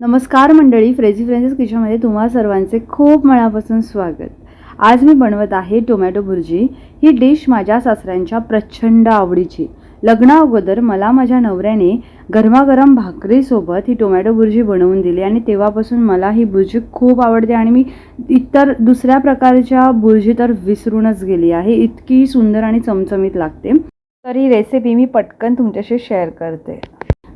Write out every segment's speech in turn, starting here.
नमस्कार मंडळी फ्रेझी फ्रेंड्स किचनमध्ये तुम्हा सर्वांचे खूप मनापासून स्वागत. आज मी बनवत आहे टोमॅटो भुर्जी. ही डिश माझ्या सासऱ्यांच्या प्रचंड आवडीची. लग्ना अगोदर मला माझ्या नवऱ्याने गरमागरम भाकरीसोबत ही टोमॅटो भुर्जी बनवून दिली आणि तेव्हापासून मला ही भुर्जी खूप आवडते आणि मी इतर दुसऱ्या प्रकारच्या भुर्जी तर विसरूनच गेली आहे. इतकी सुंदर आणि चमचमीत लागते. तर ही रेसिपी मी पटकन तुमच्याशी शेअर करते.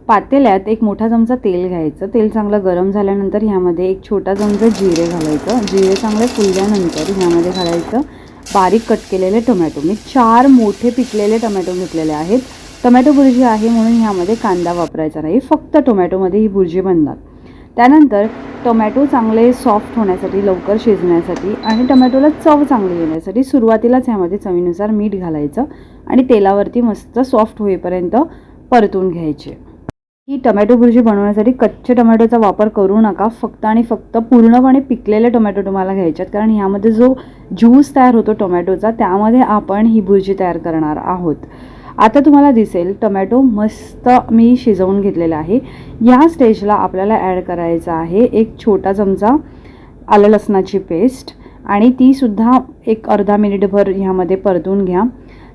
पातेल्यात एक मोठा चमचा तेल घ्यायचं. तेल चांगलं गरम झाल्यानंतर ह्यामध्ये एक छोटा चमचा जिरे घालायचं. जिरे चांगले फुलल्यानंतर ह्यामध्ये घालायचं बारीक कट केलेले टोमॅटो. मी चार मोठे पिकलेले टोमॅटो घेतलेले आहेत. टोमॅटो भुर्जी आहे म्हणून ह्यामध्ये कांदा वापरायचा नाही. फक्त टोमॅटोमध्ये ही भुर्जी बनणार. त्यानंतर टोमॅटो चांगले सॉफ्ट होण्यासाठी लवकर शिजण्यासाठी आणि टोमॅटोला चव चांगली येण्यासाठी सुरुवातीलाच ह्यामध्ये चवीनुसार मीठ घालायचं आणि तेलावरती मस्त सॉफ्ट होईपर्यंत परतून घ्यायचे. ही टोमॅटो भुर्जी बनवण्यासाठी कच्चे टोमॅटोचा वापर करू नका. फक्त आणि फक्त पूर्णपणे पिकलेले टोमॅटो तुम्हाला घ्यायच्यात कारण ह्यामध्ये जो ज्यूस तयार होतो टोमॅटोचा त्यामध्ये आपण ही भुर्जी तयार करणार आहोत. आता तुम्हाला दिसेल टोमॅटो मस्त मी शिजवून घेतलेला आहे. या स्टेजला आपल्याला ॲड करायचा आहे एक छोटा चमचा आलं लसणाची पेस्ट आणि तीसुद्धा एक अर्धा मिनिटभर ह्यामध्ये परतून घ्या.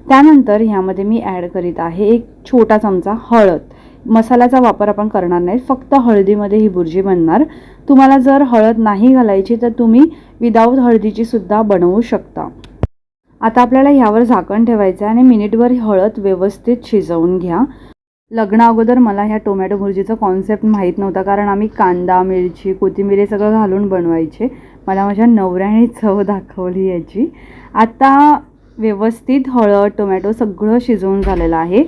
त्यानंतर ह्यामध्ये मी ॲड करीत आहे एक छोटा चमचा हळद. मसाल्याचा वापर आपण करणार नाही. फक्त हळदीमध्ये ही बुर्जी बनणार. तुम्हाला जर हळद नाही घालायची तर तुम्ही विदाऊट हळदीची सुद्धा बनवू शकता. आता आपल्याला ह्यावर झाकण ठेवायचं आहे आणि मिनिटभर ही हळद व्यवस्थित शिजवून घ्या. लग्ना अगोदर मला ह्या टोमॅटो भुर्जीचा कॉन्सेप्ट माहीत नव्हता कारण आम्ही कांदा मिरची कोथिंबीर हे सगळं घालून बनवायचे. मला माझ्या नवऱ्याने चव दाखवली याची. आता व्यवस्थित हळद टोमॅटो सगळं शिजवून झालेलं आहे.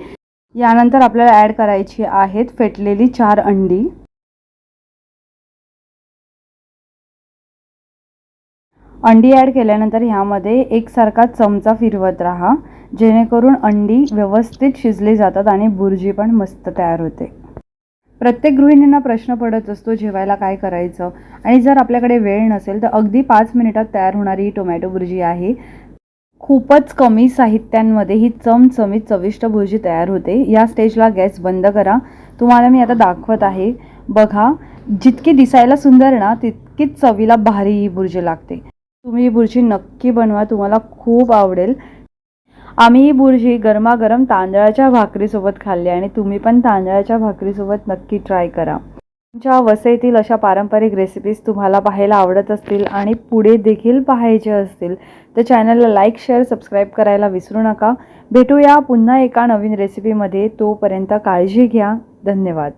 यानंतर आपल्याला ॲड करायची आहेत फेटलेली चार अंडी. अंडी ॲड केल्यानंतर ह्यामध्ये एकसारखा चमचा फिरवत राहा. जेणेकरून अंडी व्यवस्थित शिजली जातात आणि बुर्जी पण मस्त तयार होते. प्रत्येक गृहिणींना प्रश्न पडत असतो जेवायला काय करायचं? आणि जर आपल्याकडे वेळ नसेल तर अगदी पाच मिनिटात तयार होणारी ही टोमॅटो बुर्जी आहे. खूपच कमी साहित्यांमध्ये ही चमचमीत चविष्ट भुर्जी तयार होते. या स्टेजला गॅस बंद करा. तुम्हाला मी आता दाखवत आहे. बघा जितकी दिसायला सुंदर ना तितकीच चवीला भारी ही भुर्जी लागते. तुम्ही ही भुर्जी नक्की बनवा तुम्हाला खूप आवडेल. आम्ही ही भुर्जी गरमागरम तांदळाच्या भाकरीसोबत खाल्ली आणि तुम्ही पण तांदळाच्या भाकरीसोबत नक्की ट्राय करा. तुमच्या वसईतील अशा पारंपरिक रेसिपीज तुम्हाला पाहायला आवडत असतील आणि पुढे देखील पाहायचे असतील तर चॅनलला लाईक शेअर सबस्क्राईब करायला विसरू नका. भेटूया पुन्हा एका नवीन रेसिपीमध्ये तोपर्यंत काळजी घ्या. धन्यवाद.